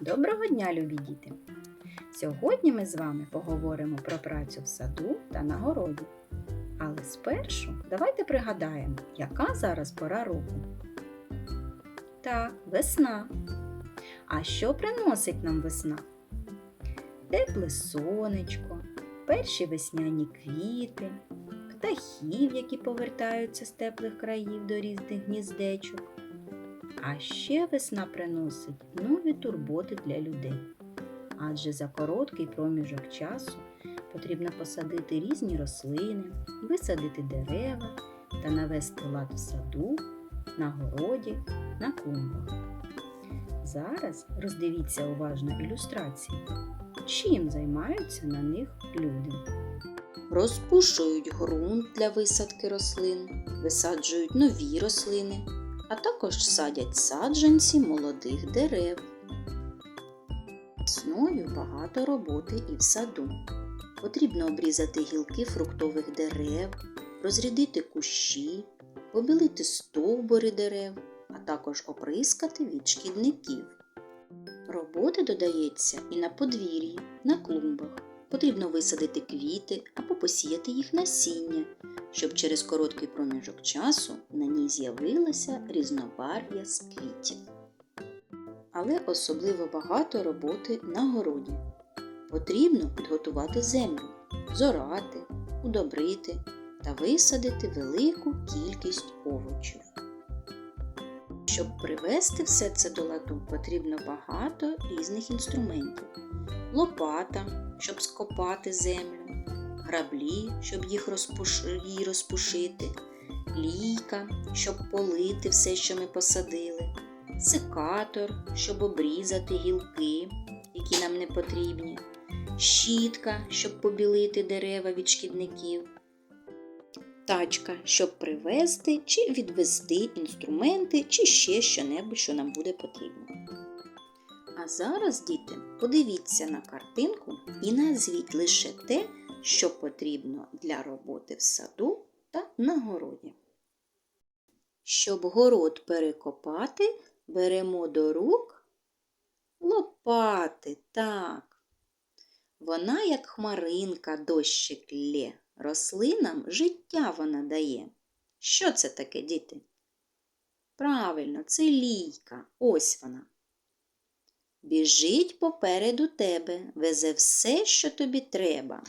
Доброго дня, любі діти! Сьогодні ми з вами поговоримо про працю в саду та на городі. Але спершу давайте пригадаємо, яка зараз пора року. Так, весна. А що приносить нам весна? Тепле сонечко, перші весняні квіти, птахів, які повертаються з теплих країв до різних гніздечок. А ще весна приносить нові турботи для людей. Адже за короткий проміжок часу потрібно посадити різні рослини, висадити дерева та навести лад в саду, на городі, на клумбах. Зараз роздивіться уважно ілюстрації. Чим займаються на них люди? Розпушують ґрунт для висадки рослин, висаджують нові рослини, а також садять саджанці молодих дерев. Весною багато роботи і в саду. Потрібно обрізати гілки фруктових дерев, розрядити кущі, побілити стовбури дерев, а також оприскати від шкідників. Роботи додається і на подвір'ї, на клумбах. Потрібно висадити квіти або посіяти їх насіння, щоб через короткий проміжок часу на ній з'явилося різнобарв'я з квітів. Але особливо багато роботи на городі. Потрібно підготувати землю, зорати, удобрити та висадити велику кількість овочів. Щоб привести все це до ладу, потрібно багато різних інструментів. Лопата, щоб скопати землю, граблі, щоб їх її розпушити, лійка, щоб полити все, що ми посадили, секатор, щоб обрізати гілки, які нам не потрібні, щітка, щоб побілити дерева від шкідників, тачка, щоб привезти чи відвезти інструменти, чи ще що-небудь, що нам буде потрібно. А зараз, діти, подивіться на картинку і назвіть лише те, що потрібно для роботи в саду та на городі. Щоб город перекопати, беремо до рук лопати, так. Вона, як хмаринка, дощик лє, рослинам життя вона дає. Що це таке, діти? Правильно, це лійка. Ось вона. Біжить попереду тебе, везе все, що тобі треба.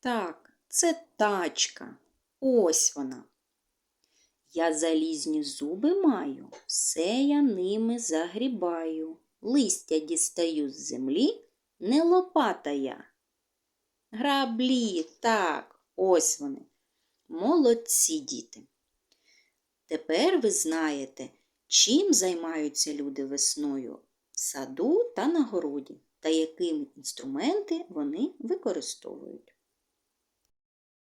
Так, це тачка. Ось вона. Я залізні зуби маю, все я ними загрібаю. Листя дістаю з землі, не лопата я. Граблі, так, ось вони. Молодці діти. Тепер ви знаєте, чим займаються люди весною в саду та на городі, та якими інструменти вони використовують.